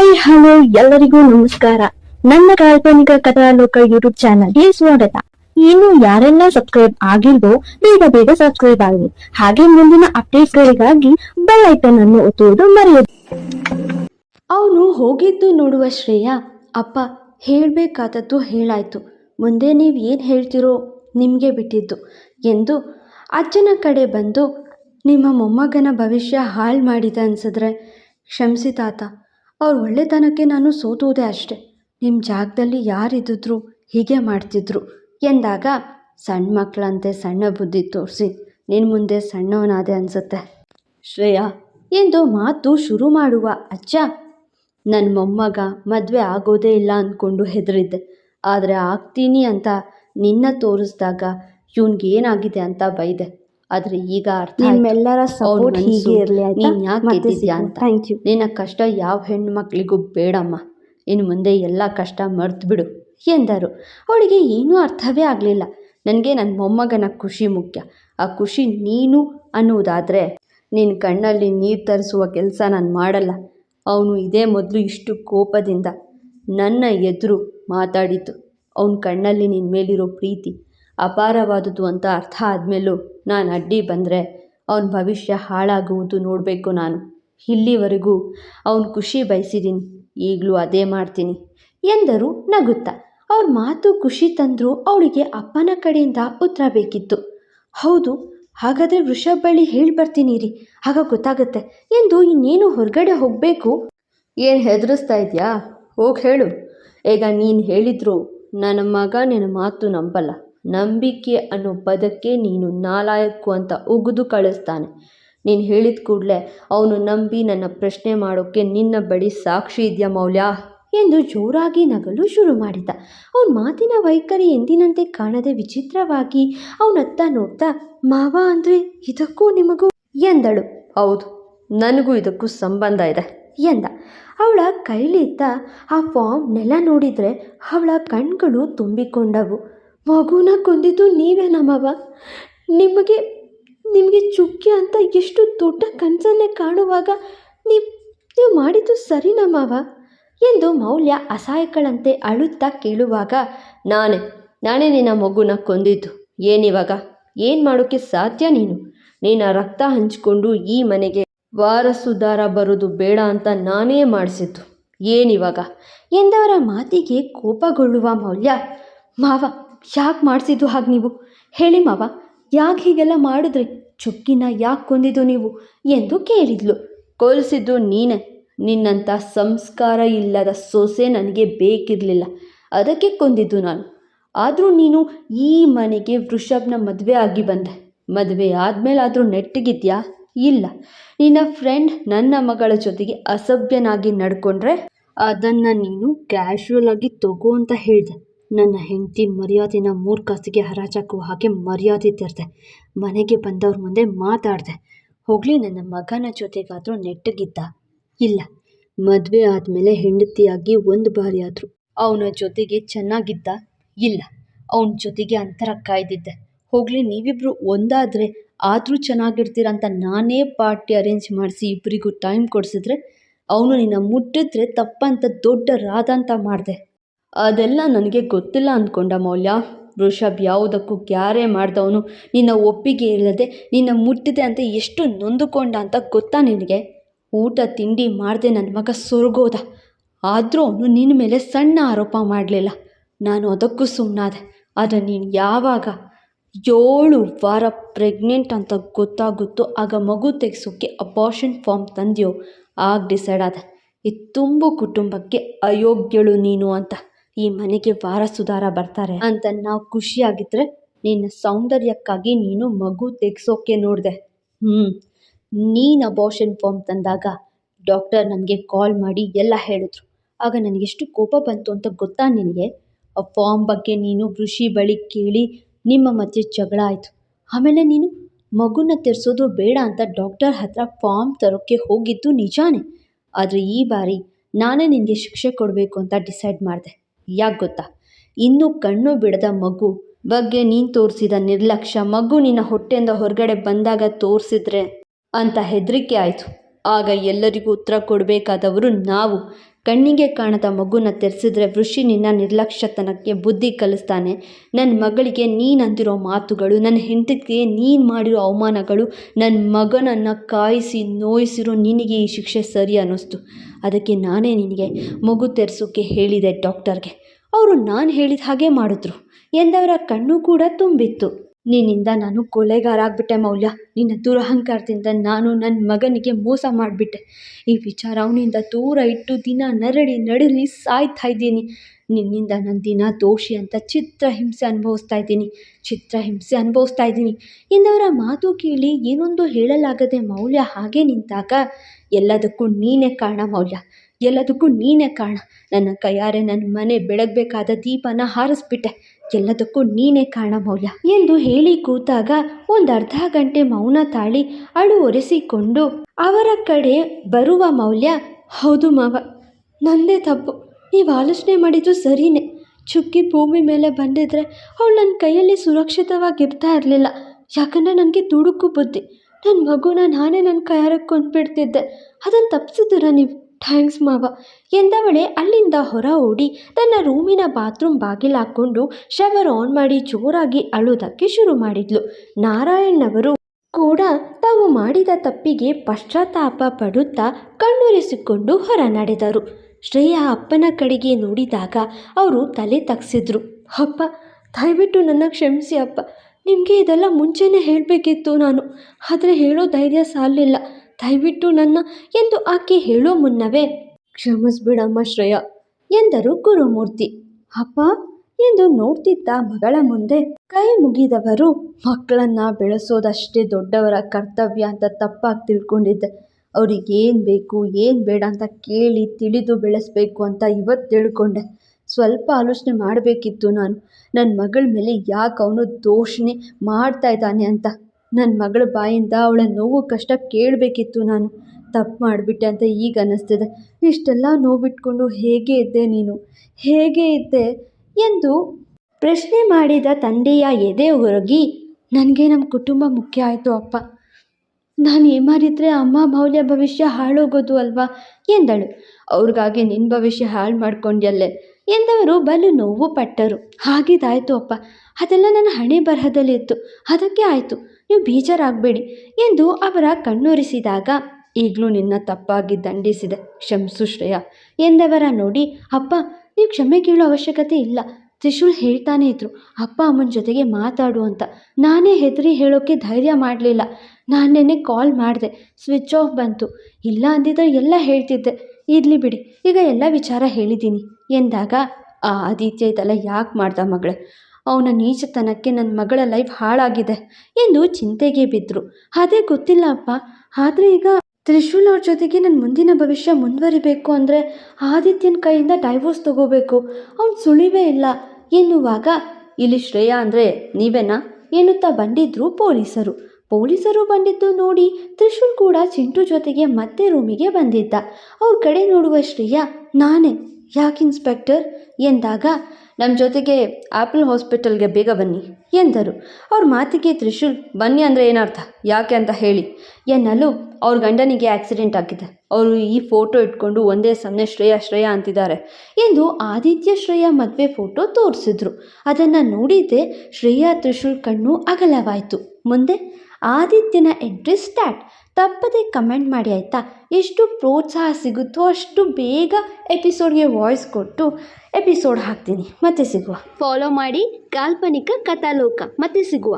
Hi hello ಎಲ್ಲರಿಗೂ ನಮಸ್ಕಾರ. ನನ್ನ ಕಾಲ್ಪನಿಕ ಕಥಾಲೋಕ ಯೂಟ್ಯೂಬ್ ಚಾನಲ್ಗೆ ಸ್ವಾಗತ. ಇನ್ನು ಯಾರೆಲ್ಲ ಸಬ್ಸ್ಕ್ರೈಬ್ ಆಗಿಲ್ವೋ, ಬೇಗ ಬೇಗ ಸಬ್ಸ್ಕ್ರೈಬ್ ಆಗಲಿ ಹಾಗೆ ಮುಂದಿನ ಅಪ್ಡೇಟ್ ಗಳಿಗಾಗಿ ಬೆಲ್ ಐಕನ್ ಅನ್ನು ಒತ್ತುವುದು ಮರೆಯದು. ಅವನು ಹೋಗಿದ್ದು ನೋಡುವ ಶ್ರೇಯ. ಅಪ್ಪ, ಹೇಳಬೇಕಾದದ್ದು ಹೇಳಾಯ್ತು. ಮುಂದೆ ನೀವು ಏನು ಹೇಳ್ತಿರೋ ನಿಮಗೆ ಬಿಟ್ಟಿದ್ದು ಎಂದು ಅಜ್ಜನ ಕಡೆ ಬಂದು, ನಿಮ್ಮ ಮೊಮ್ಮಗನ ಭವಿಷ್ಯ ಹಾಳು ಮಾಡಿದ ಅನ್ಸಿದ್ರೆ ಕ್ಷಮಿಸಿ ತಾತ. ಅವ್ರ ಒಳ್ಳೆತನಕ್ಕೆ ನಾನು ಸೋತುವುದೇ ಅಷ್ಟೆ. ನಿಮ್ಮ ಜಾಗದಲ್ಲಿ ಯಾರಿದ್ದಿದ್ರು ಹೀಗೆ ಮಾಡ್ತಿದ್ರು. ಎಂದಾಗ ಸಣ್ಣ ಮಕ್ಕಳಂತೆ ಸಣ್ಣ ಬುದ್ಧಿ ತೋರಿಸಿ ನಿನ್ನ ಮುಂದೆ ಸಣ್ಣವನಾದೆ ಅನ್ಸುತ್ತೆ. ಶ್ರೇಯಾ, ಎಂದು ಮಾತು ಶುರು ಮಾಡುವ. ಅಜ್ಜ ನನ್ನ ಮೊಮ್ಮಗ ಮದುವೆ ಆಗೋದೇ ಇಲ್ಲ ಅಂದ್ಕೊಂಡು ಹೆದರಿದ್ದೆ. ಆದರೆ ಆಗ್ತೀನಿ ಅಂತ ನಿನ್ನ ತೋರಿಸ್ದಾಗ ಏನಾಗಿದೆ ಅಂತ ಬೈದೆ. ಆದರೆ ಈಗ ಅರ್ಥ. ನಿಮ್ಮೆಲ್ಲರ ಸಪೋರ್ಟ್ ಹೀಗೆ ಇರಲಿ ಅಂತ ನೀನ್ ಯಾಕೆ ಅಂತ. ಥ್ಯಾಂಕ್ ಯು ನಿನ್ನ ಕಷ್ಟ ಯಾವ ಹೆಣ್ಣು ಮಕ್ಕಳಿಗೂ ಬೇಡಮ್ಮ. ಇನ್ನು ಮುಂದೆ ಎಲ್ಲ ಕಷ್ಟ ಮರ್ತು ಬಿಡು ಎಂದರು. ಅವಳಿಗೆ ಏನೂ ಅರ್ಥವೇ ಆಗಲಿಲ್ಲ. ನನಗೆ ನನ್ನ ಮೊಮ್ಮಗನ ಖುಷಿ ಮುಖ್ಯ. ಆ ಖುಷಿ ನೀನು ಅನ್ನುವುದಾದರೆ ನಿನ್ನ ಕಣ್ಣಲ್ಲಿ ನೀರು ತರಿಸುವ ಕೆಲಸ ನಾನು ಮಾಡಲ್ಲ. ಅವನು ಇದೇ ಮೊದಲು ಇಷ್ಟು ಕೋಪದಿಂದ ನನ್ನ ಎದುರು ಮಾತಾಡಿತು ಅವನ ಕಣ್ಣಲ್ಲಿ ನಿನ್ನ ಮೇಲಿರೋ ಪ್ರೀತಿ ಅಪಾರವಾದುದು ಅಂತ ಅರ್ಥ ಆದಮೇಲೂ ನಾನು ಅಡ್ಡಿ ಬಂದರೆ ಅವನ ಭವಿಷ್ಯ ಹಾಳಾಗುವುದು ನೋಡಬೇಕು ನಾನು. ಇಲ್ಲಿವರೆಗೂ ಅವನ ಖುಷಿ ಬಯಸಿದ್ದೀನಿ ಈಗಲೂ ಅದೇ ಮಾಡ್ತೀನಿ. ಎಂದರು ನಗುತ್ತಾ. ಅವ್ರ ಮಾತು ಖುಷಿ ತಂದರೂ ಅವಳಿಗೆ ಅಪ್ಪನ ಕಡೆಯಿಂದ ಉತ್ತರ ಬೇಕಿತ್ತು. ಹೌದು, ಹಾಗಾದರೆ ವೃಷಭ್ ಬಳಿ ಹೇಳಿ ಬರ್ತೀನಿ ರೀ ಆಗ ಗೊತ್ತಾಗುತ್ತೆ. ಎಂದು ಇನ್ನೇನು ಹೊರಗಡೆ ಹೋಗಬೇಕು? ಏನು ಹೆದರಿಸ್ತಾ ಇದೆಯಾ? ಹೋಗಿ ಹೇಳು. ಈಗ ನೀನು ಹೇಳಿದ್ರು ನನ್ನ ಮಗ ನಿನ್ನ ಮಾತು ನಂಬಲ್ಲ. ನಂಬಿಕೆ ಅನ್ನೋ ಪದಕ್ಕೆ ನೀನು ನಾಲಾಯಕ್ಕು ಅಂತ ಉಗಿದು ಕಳಿಸ್ತಾನೆ. ನೀನು ಹೇಳಿದ ಕೂಡಲೇ ಅವನು ನಂಬಿ ನನ್ನ ಪ್ರಶ್ನೆ ಮಾಡೋಕ್ಕೆ ನಿನ್ನ ಬಳಿ ಸಾಕ್ಷಿ ಇದೆಯಾ ಮೌಲ್ಯ? ಎಂದು ಜೋರಾಗಿ ನಗಲು ಶುರು ಮಾಡಿದ. ಅವನ ಮಾತಿನ ವೈಖರಿ ಎಂದಿನಂತೆ ಕಾಣದೆ ವಿಚಿತ್ರವಾಗಿ ಅವನತ್ತ ನೋಡ್ತಾ, ಮಾವ ಅಂದರೆ ಇದಕ್ಕೂ ನಿಮಗೂ? ಎಂದಳು. ಹೌದು, ನನಗೂ ಇದಕ್ಕೂ ಸಂಬಂಧ ಇದೆ, ಎಂದ. ಅವಳ ಕೈಲಿದ್ದ ಆ ಫಾರ್ಮ್ ನೆಲ ನೋಡಿದರೆ ಅವಳ ಕಣ್ಗಳು ತುಂಬಿಕೊಂಡವು. ಮಗುನ ಕೊಂದಿದ್ದು ನೀವೇ ನಮ್ಮವ ನಿಮಗೆ ನಿಮಗೆ ಚುಕ್ಕಿ ಅಂತ ಎಷ್ಟು ದೊಡ್ಡ ಕನಸನ್ನೇ ಕಾಣುವಾಗ ನೀವು ನೀವು ಮಾಡಿದ್ದು ಸರಿನಾ ಮಾವ ಎಂದು ಮೌಲ್ಯ ಅಸಹಾಯಕಳಂತೆ ಅಳುತ್ತಾ ಕೇಳುವಾಗ, ನಾನೇ ನಾನೇ ನಿನ್ನ ಮಗುನ ಕೊಂದಿದ್ದು. ಏನಿವಾಗ? ಏನು ಮಾಡೋಕ್ಕೆ ಸಾಧ್ಯ ನೀನು? ನೀನ ರಕ್ತ ಹಂಚಿಕೊಂಡು ಈ ಮನೆಗೆ ವಾರಸುದಾರ ಬರೋದು ಬೇಡ ಅಂತ ನಾನೇ ಮಾಡಿಸಿದ್ದು. ಏನಿವಾಗ? ಎಂದವರ ಮಾತಿಗೆ ಕೋಪಗೊಳ್ಳುವ ಮೌಲ್ಯ ಮಾವ ಯಾಕೆ ಮಾಡಿಸಿದ್ದು ಹಾಗೆ ನೀವು? ಹೇಳಿ ಮಾವ, ಯಾಕೆ ಹೀಗೆಲ್ಲ ಮಾಡಿದ್ರೆ? ಚುಕ್ಕಿನ ಯಾಕೆ ಕೊಂದಿದ್ದು ನೀವು ಎಂದು ಕೇಳಿದ್ಲು. ಕೊಲಿಸಿದ್ದು ನೀನೆ. ನಿನ್ನಂಥ ಸಂಸ್ಕಾರ ಇಲ್ಲದ ಸೊಸೆ ನನಗೆ ಬೇಕಿರಲಿಲ್ಲ. ಅದಕ್ಕೆ ಕೊಂದಿದ್ದು ನಾನು. ಆದರೂ ನೀನು ಈ ಮನೆಗೆ ವೃಷಭನ ಮದುವೆ ಆಗಿ ಬಂದೆ. ಮದುವೆ ಆದಮೇಲಾದರೂ ನೆಟ್ಟಗಿದ್ಯಾ? ಇಲ್ಲ. ನಿನ್ನ ಫ್ರೆಂಡ್ ನನ್ನ ಮಗಳ ಜೊತೆಗೆ ಅಸಭ್ಯನಾಗಿ ನಡ್ಕೊಂಡ್ರೆ ಅದನ್ನು ನೀನು ಕ್ಯಾಶುವಲ್ ಆಗಿ ತಗೋ ಅಂತ ಹೇಳಿದೆ. ನನ್ನ ಹೆಂಡತಿ ಮರ್ಯಾದೆನ ಮೂರು ಕಾಸಿಗೆ ಹರಾಜಾಕುವ ಹಾಗೆ ಮರ್ಯಾದೆ ತೆರೆದೆ ಮನೆಗೆ ಬಂದವ್ರ ಮುಂದೆ ಮಾತಾಡಿದೆ. ಹೋಗಲಿ, ನನ್ನ ಮಗನ ಜೊತೆಗಾದರೂ ನೆಟ್ಟಗಿದ್ದ. ಇಲ್ಲ, ಮದುವೆ ಆದಮೇಲೆ ಹೆಂಡತಿಯಾಗಿ ಒಂದು ಬಾರಿ ಆದರೂ ಅವನ ಜೊತೆಗೆ ಚೆನ್ನಾಗಿದ್ದ. ಇಲ್ಲ, ಅವನ ಜೊತೆಗೆ ಅಂತರ ಕಾಯ್ದಿದ್ದೆ. ಹೋಗಲಿ ನೀವಿಬ್ಬರು ಒಂದಾದರೆ ಆದರೂ ಚೆನ್ನಾಗಿರ್ತೀರಂತ ನಾನೇ ಪಾರ್ಟಿ ಅರೇಂಜ್ ಮಾಡಿಸಿ ಇಬ್ಬರಿಗೂ ಟೈಮ್ ಕೊಡಿಸಿದ್ರೆ ಅವನು ನಿನ್ನ ಮುಟ್ಟಿದ್ರೆ ತಪ್ಪಂತ ದೊಡ್ಡ ರಾಧ ಅಂತ ಮಾಡಿದೆ. ಅದೆಲ್ಲ ನನಗೆ ಗೊತ್ತಿಲ್ಲ ಅಂದ್ಕೊಂಡ ಮೌಲ್ಯ. ವೃಷಭ್ ಯಾವುದಕ್ಕೂ ಕ್ಯಾರೇ ಮಾಡ್ದವನು ನಿನ್ನ ಒಪ್ಪಿಗೆ ಇಲ್ಲದೆ ನಿನ್ನ ಮುಟ್ಟಿದೆ ಅಂತ ಎಷ್ಟು ನೊಂದುಕೊಂಡ ಅಂತ ಗೊತ್ತಾ ನಿನಗೆ? ಊಟ, ತಿಂಡಿ ಮಾಡದೆ ನನ್ನ ಮಗ ಸೊರಗೋದ. ಆದರೂ ಅವನು ನಿನ್ನ ಮೇಲೆ ಸಣ್ಣ ಆರೋಪ ಮಾಡಲಿಲ್ಲ. ನಾನು ಅದಕ್ಕೂ ಸುಮ್ಮನಾದೆ ಆದರೆ ನೀನು ಯಾವಾಗ ಏಳು ವಾರ ಪ್ರೆಗ್ನೆಂಟ್ ಅಂತ ಗೊತ್ತಾಗುತ್ತೋ ಆಗ ಮಗು ತೆಗೆಸೋಕ್ಕೆ ಅಬಾರ್ಷನ್ ಫಾರ್ಮ್ ತಂದೆಯೋ? ಆಗ ಡಿಸೈಡ್ ಆದ. ಈ ತುಂಬು ಕುಟುಂಬಕ್ಕೆ ಅಯೋಗ್ಯಳು ನೀನು ಅಂತ. ಈ ಮನೆಗೆ ವಾರಸುದಾರ ಬರ್ತಾರೆ. ಅಂತ ನಾವು ಖುಷಿಯಾಗಿದ್ರೆ ನಿನ್ನ ಸೌಂದರ್ಯಕ್ಕಾಗಿ ನೀನು ಮಗು ತೆಗೆಸೋಕ್ಕೆ ನೋಡಿದೆ. ಹ್ಞೂ ನೀನು ಅಬಾರ್ಷನ್ ಫಾರ್ಮ್ ತಂದಾಗ ಡಾಕ್ಟರ್ ನನಗೆ ಕಾಲ್ ಮಾಡಿ ಎಲ್ಲ ಹೇಳಿದ್ರು. ಆಗ ನನಗೆಷ್ಟು ಕೋಪ ಬಂತು ಅಂತ ಗೊತ್ತಾ ನಿನಗೆ? ಆ ಫಾರ್ಮ್ ಬಗ್ಗೆ ನೀನು ಋಷಿ ಬಳಿ ಕೇಳಿ ನಿಮ್ಮ ಮಧ್ಯೆ ಜಗಳ ಆಯಿತು. ಆಮೇಲೆ ನೀನು ಮಗುನ ತೆರೆಸೋದು ಬೇಡ ಅಂತ ಡಾಕ್ಟರ್ ಹತ್ರ ಫಾರ್ಮ್ ತರೋಕ್ಕೆ ಹೋಗಿದ್ದು ನಿಜಾನೇ. ಆದರೆ ಈ ಬಾರಿ ನಾನೇ ನಿನಗೆ ಶಿಕ್ಷೆ ಕೊಡಬೇಕು ಅಂತ ಡಿಸೈಡ್ ಮಾಡಿದೆ. ಯಾಕೆ ಗೊತ್ತಾ? ಇನ್ನೂ ಕಣ್ಣು ಬಿಡದ ಮಗು ಬಗ್ಗೆ ನೀನು ತೋರಿಸಿದ ನಿರ್ಲಕ್ಷ್ಯ ಮಗು ನಿನ್ನ ಹೊಟ್ಟೆಯಿಂದ ಹೊರಗಡೆ ಬಂದಾಗ ತೋರಿಸಿದ್ರೆ ಅಂತ ಹೆದರಿಕೆ ಆಯಿತು. ಆಗ ಎಲ್ಲರಿಗೂ ಉತ್ತರ ಕೊಡಬೇಕಾದವರು ನಾವು. ಕಣ್ಣಿಗೆ ಕಾಣದ ಮಗುನ ತೆರೆಸಿದ್ರೆ ವೃಷಿ ನಿನ್ನ ನಿರ್ಲಕ್ಷ್ಯತನಕ್ಕೆ ಬುದ್ಧಿ ಕಲಿಸ್ತಾನೆ. ನನ್ನ ಮಗಳಿಗೆ ನೀನಂದಿರೋ ಮಾತುಗಳು ನನ್ನ ಹೆಂಡತಿಗೆ ನೀನು ಮಾಡಿರೋ ಅವಮಾನಗಳು ನನ್ನ ಮಗನನ್ನು ಕಾಯಿಸಿ ನೋಯಿಸಿರೋ ನಿನಗೆ ಈ ಶಿಕ್ಷೆ ಸರಿ ಅನ್ನಿಸ್ತು. ಅದಕ್ಕೆ ನಾನೇ ನಿನಗೆ ಮಗು ತೆರೆಸೋಕ್ಕೆ ಹೇಳಿದೆ ಡಾಕ್ಟರ್ಗೆ. ಅವರು ನಾನು ಹೇಳಿದ ಹಾಗೆ ಮಾಡಿದ್ರು. ಎಂದವರ ಕಣ್ಣು ಕೂಡ ತುಂಬಿತ್ತು. ನಿನ್ನಿಂದ ನಾನು ಕೊಲೆಗಾರ ಆಗ್ಬಿಟ್ಟೆ ಮೌಲ್ಯ. ನಿನ್ನ ದುರಹಂಕಾರದಿಂದ ನಾನು ನನ್ನ ಮಗನಿಗೆ ಮೋಸ ಮಾಡಿಬಿಟ್ಟೆ. ಈ ವಿಚಾರ ಅವನಿಂದ ದೂರ ಇಟ್ಟು ದಿನ ನರಳಿ ನಡಲಿ ಸಾಯ್ತಾ ಇದ್ದೀನಿ. ನಿನ್ನಿಂದ ನನ್ನ ದಿನ ದೋಷಿ ಅಂತ ಚಿತ್ರಹಿಂಸೆ ಅನುಭವಿಸ್ತಾ ಇದ್ದೀನಿ. ಚಿತ್ರಹಿಂಸೆ ಅನುಭವಿಸ್ತಾ ಇದ್ದೀನಿ. ಎಂದವರ ಮಾತು ಕೇಳಿ ಏನೊಂದು ಹೇಳಲಾಗದೆ ಮೌಲ್ಯ ಹಾಗೆ ನಿಂತಾಗ ಎಲ್ಲದಕ್ಕೂ ನೀನೇ ಕಾರಣ ಮೌಲ್ಯ. ಎಲ್ಲದಕ್ಕೂ ನೀನೇ ಕಾರಣ. ನನ್ನ ಕೈಯಾರೆ ನನ್ನ ಮನೆ ಬೆಳಗಬೇಕಾದ ದೀಪನ ಹಾರಿಸ್ಬಿಟ್ಟೆ. ಎಲ್ಲದಕ್ಕೂ ನೀನೇ ಕಾರಣ ಮೌಲ್ಯ. ಎಂದು ಹೇಳಿ ಕೂತಾಗ ಒಂದು ಅರ್ಧ ಗಂಟೆ ಮೌನ ತಾಳಿ ಅಳು ಒರೆಸಿಕೊಂಡು ಅವರ ಕಡೆ ಬರುವ ಮೌಲ್ಯ, ಹೌದು ಮಾವ, ನಂದೇ ತಪ್ಪು. ನೀವು ಆಲೋಚನೆ ಮಾಡಿದ್ದು ಸರಿಯೇ ಚುಕ್ಕಿ ಭೂಮಿ ಮೇಲೆ ಬಂದಿದ್ರೆ ಅವಳು ನನ್ನ ಕೈಯಲ್ಲಿ ಸುರಕ್ಷಿತವಾಗಿರ್ತಾ ಇರಲಿಲ್ಲ. ಯಾಕಂದರೆ ನನಗೆ ದುಡುಕು ಬುದ್ಧಿ. ನನ್ನ ಮಗುನ ನಾನೇ ನನ್ನ ಕೈಯಾರಕ್ಕೆ ಕೊಂದ್ಬಿಡ್ತಿದ್ದೆ. ಅದನ್ನು ತಪ್ಪಿಸಿದ್ದೀರಾ ನೀವು? ಥ್ಯಾಂಕ್ಸ್ ಮಾವ ಎಂದವಳೆ ಅಲ್ಲಿಂದ ಹೊರ ಓಡಿ ತನ್ನ ರೂಮಿನ ಬಾತ್ರೂಮ್ ಬಾಗಿಲು ಹಾಕ್ಕೊಂಡು ಶವರ್ ಆನ್ ಮಾಡಿ ಜೋರಾಗಿ ಅಳುವುದಕ್ಕೆ ಶುರು ಮಾಡಿದ್ಲು. ನಾರಾಯಣ್ ಅವರು ಕೂಡ ತಾವು ಮಾಡಿದ ತಪ್ಪಿಗೆ ಪಶ್ಚಾತ್ತಾಪ ಪಡುತ್ತಾ ಕಣ್ಣುರಿಸಿಕೊಂಡು ಹೊರ ನಡೆದರು. ಶ್ರೇಯಾ ಅಪ್ಪನ ಕಡೆಗೆ ನೋಡಿದಾಗ ಅವರು ತಲೆ ತಗ್ಸಿದ್ರು. ಅಪ್ಪ, ದಯವಿಟ್ಟು ನನ್ನ ಕ್ಷಮಿಸಿ ಅಪ್ಪ. ನಿಮಗೆ ಇದೆಲ್ಲ ಮುಂಚೆನೇ ಹೇಳಬೇಕಿತ್ತು ನಾನು. ಆದರೆ ಹೇಳೋ ಧೈರ್ಯ ಸಾಲಿಲ್ಲ ದಯವಿಟ್ಟು ನನ್ನ ಎಂದು ಆಕೆ ಹೇಳೋ ಮುನ್ನವೇ ಕ್ಷಮಿಸ್ಬಿಡಮ್ಮ ಶ್ರೇಯ ಎಂದರು ಗುರುಮೂರ್ತಿ. ಅಪ್ಪ ಎಂದು ನೋಡ್ತಿದ್ದ ಮಗಳ ಮುಂದೆ ಕೈ ಮುಗಿದವರು. ಮಕ್ಕಳನ್ನ ಬೆಳೆಸೋದಷ್ಟೇ ದೊಡ್ಡವರ ಕರ್ತವ್ಯ ಅಂತ ತಪ್ಪಾಗಿ ತಿಳ್ಕೊಂಡಿದ್ದೆ. ಅವ್ರಿಗೆ ಬೇಕು, ಏನು ಬೇಡ ಅಂತ ಕೇಳಿ ತಿಳಿದು ಬೆಳೆಸ್ಬೇಕು ಅಂತ ಇವತ್ತು ತಿಳ್ಕೊಂಡೆ. ಸ್ವಲ್ಪ ಆಲೋಚನೆ ಮಾಡಬೇಕಿತ್ತು ನಾನು. ನನ್ನ ಮಗಳ ಮೇಲೆ ಯಾಕೆ ಅವನು ದೋಷಣೆ ಮಾಡ್ತಾ ಇದ್ದಾನೆ ಅಂತ. ನನ್ನ ಮಗಳ ಬಾಯಿಂದ ಅವಳ ನೋವು ಕಷ್ಟ ಕೇಳಬೇಕಿತ್ತು ನಾನು. ತಪ್ಪು ಮಾಡಿಬಿಟ್ಟೆ ಅಂತ ಈಗ ಅನ್ನಿಸ್ತಿದೆ. ಇಷ್ಟೆಲ್ಲ ನೋವಿಟ್ಕೊಂಡು ಹೇಗೆ ಇದ್ದೆ ನೀನು? ಹೇಗೆ ಇದ್ದೆ? ಎಂದು ಪ್ರಶ್ನೆ ಮಾಡಿದ ತಂದೆಯ ಎದೆ ಹೊರಗಿ ನನಗೆ ನಮ್ಮ ಕುಟುಂಬ ಮುಖ್ಯ ಆಯಿತು ಅಪ್ಪ. ನಾನು ಏಮಾರಿದ್ರೆ ಅಮ್ಮ ಮೌಲ್ಯ ಭವಿಷ್ಯ ಹಾಳೋಗೋದು ಅಲ್ವಾ? ಎಂದಳು. ಅವ್ರಿಗಾಗಿ ನಿನ್ನ ಭವಿಷ್ಯ ಹಾಳು ಮಾಡ್ಕೊಂಡ್ಯಲ್ಲೇ? ಎಂದವರು ಬಲು ನೋವು ಪಟ್ಟರು. ಹಾಗಿದಾಯ್ತು ಅಪ್ಪ. ಅದೆಲ್ಲ ನನ್ನ ಹಣೆ ಬರಹದಲ್ಲಿತ್ತು. ಅದಕ್ಕೆ ಆಯಿತು. ನೀವು ಬೇಜಾರಾಗಬೇಡಿ ಎಂದು ಅವರ ಕಣ್ಣೊರೆಸಿದಾಗ ಈಗಲೂ ನಿನ್ನ ತಪ್ಪಾಗಿ ದಂಡಿಸಿದೆ ಕ್ಷಮಿಸು ಶ್ರೇಯ ಎಂದವರ ನೋಡಿ, ಅಪ್ಪ, ನೀವು ಕ್ಷಮೆ ಕೇಳೋ ಅವಶ್ಯಕತೆ ಇಲ್ಲ. ತ್ರಿಶೂಲ್ ಹೇಳ್ತಾನೆ ಇದ್ರು, ಅಪ್ಪ ಅಮ್ಮನ ಜೊತೆಗೆ ಮಾತಾಡು ಅಂತ. ನಾನೇ ಹೆದರಿ ಹೇಳೋಕ್ಕೆ ಧೈರ್ಯ ಮಾಡಲಿಲ್ಲ. ನಾನು ನೆನ್ನೆ ಕಾಲ್ ಮಾಡಿದೆ, ಸ್ವಿಚ್ ಆಫ್ ಬಂತು. ಇಲ್ಲ ಅಂದಿದ್ರೆ ಎಲ್ಲ ಹೇಳ್ತಿದ್ದೆ. ಇರಲಿ ಬಿಡಿ, ಈಗ ಎಲ್ಲ ವಿಚಾರ ಹೇಳಿದ್ದೀನಿ. ಎಂದಾಗ ಆ ಆದಿತ್ಯ ಇದೆಲ್ಲ ಯಾಕೆ ಮಾಡ್ದ ಮಗಳೇ? ಅವನ ನೀಚತನಕ್ಕೆ ನನ್ನ ಮಗಳ ಲೈಫ್ ಹಾಳಾಗಿದೆ ಎಂದು ಚಿಂತೆಗೆ ಬಿದ್ದರು ಅದೇ ಗೊತ್ತಿಲ್ಲ ಅಪ್ಪ. ಆದರೆ ಈಗ ತ್ರಿಶೂಲ್ ಅವ್ರ ಜೊತೆಗೆ ನನ್ನ ಮುಂದಿನ ಭವಿಷ್ಯ ಮುಂದುವರಿಬೇಕು ಅಂದರೆ ಆದಿತ್ಯನ ಕೈಯಿಂದ ಡೈವೋರ್ಸ್ ತಗೋಬೇಕು. ಅವ್ನು ಸುಳಿವೇ ಇಲ್ಲ. ಎನ್ನುವಾಗ, ಇಲ್ಲಿ ಶ್ರೇಯಾ ಅಂದರೆ ನೀವೇನಾ? ಎನ್ನುತ್ತಾ ಬಂದಿದ್ರು ಪೊಲೀಸರು. ಪೊಲೀಸರು ಬಂದಿದ್ದು ನೋಡಿ ತ್ರಿಶೂಲ್ ಕೂಡ ಚಿಂಟು ಜೊತೆಗೆ ಮತ್ತೆ ರೂಮಿಗೆ ಬಂದಿದ್ದ. ಅವ್ರ ಕಡೆ ನೋಡುವ ಶ್ರೇಯಾ, ನಾನೇ, ಯಾಕೆ ಇನ್ಸ್ಪೆಕ್ಟರ್ ಎಂದಾಗ ನಮ್ಮ ಜೊತೆಗೆ ಆಪಲ್ ಹಾಸ್ಪಿಟಲ್ಗೆ ಬೇಗ ಬನ್ನಿ ಎಂದರು. ಅವ್ರ ಮಾತಿಗೆ ತ್ರಿಶೂಲ್, ಬನ್ನಿ ಅಂದರೆ ಏನರ್ಥ? ಯಾಕೆ ಅಂತ ಹೇಳಿ. ಎನ್ನಲು ಅವ್ರ ಗಂಡನಿಗೆ ಆಕ್ಸಿಡೆಂಟ್ ಆಗಿದೆ. ಅವರು ಈ ಫೋಟೋ ಇಟ್ಕೊಂಡು ಒಂದೇ ಸಮನೆ ಶ್ರೇಯ ಶ್ರೇಯ ಅಂತಿದ್ದಾರೆ ಎಂದು ಆದಿತ್ಯ ಶ್ರೇಯ ಮದುವೆ ಫೋಟೋ ತೋರಿಸಿದ್ರು. ಅದನ್ನು ನೋಡಿದ್ದೆ ಶ್ರೇಯಾ, ತ್ರಿಶೂಲ್ ಕಣ್ಣು ಅಗಲವಾಯಿತು. ಮುಂದೆ ಆದಿತ್ಯನ ಎಡ್ರೆಸ್ ಸ್ಟಾರ್ಟ್ ತಪ್ಪದೆ ಕಮೆಂಟ್ ಮಾಡಿ, ಆಯಿತಾ? ಎಷ್ಟು ಪ್ರೋತ್ಸಾಹ ಸಿಗುತ್ತೋ ಅಷ್ಟು ಬೇಗ ಎಪಿಸೋಡ್ಗೆ ವಾಯ್ಸ್ ಕೊಟ್ಟು ಎಪಿಸೋಡ್ ಹಾಕ್ತೀನಿ. ಮತ್ತೆ ಸಿಗುವ. ಫಾಲೋ ಮಾಡಿ ಕಾಲ್ಪನಿಕ ಕಥಾಲೋಕ. ಮತ್ತೆ ಸಿಗುವ.